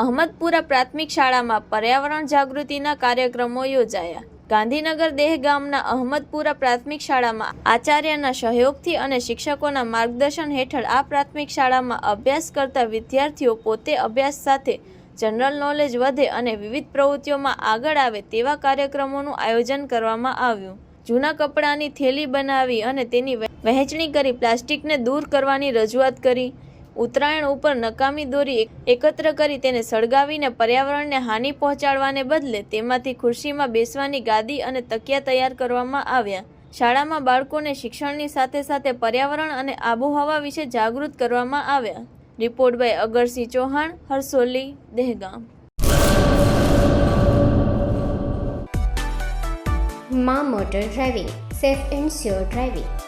અહમદપુરા પ્રાથમિક શાળામાં પર્યાવરણ જાગૃતિના કાર્યક્રમો યોજાયા. ગાંધીનગર દેહ ગામના અહમદપુરા પ્રાથમિક શાળામાં આચાર્યના સહયોગથી અને શિક્ષકોના માર્ગદર્શન હેઠળ આ પ્રાથમિક શાળામાં અભ્યાસ કરતા વિદ્યાર્થીઓ પોતે અભ્યાસ સાથે જનરલ નોલેજ વધે અને વિવિધ પ્રવૃત્તિઓમાં આગળ આવે તેવા કાર્યક્રમોનું આયોજન કરવામાં આવ્યું. જૂના કપડાની થેલી બનાવી અને તેની વહેંચણી કરી પ્લાસ્ટિકને દૂર કરવાની રજૂઆત કરી. ઉત્તરાયણ ઉપર નકામી દોરી એકત્ર કરી તેને સળગાવીને પર્યાવરણને હાનિ પહોંચાડવાને બદલે તેમાંથી ખુરશીમાં બેસવાની ગાદી અને તકિયા તૈયાર કરવામાં આવ્યા. શાળામાં બાળકોને શિક્ષણની સાથે સાથે પર્યાવરણ અને આબોહવા વિશે જાગૃત કરવામાં આવ્યા. Report by Agarsinh Chauhan, Harsoli, Dehgam. મા motor driving, safe and sure driving.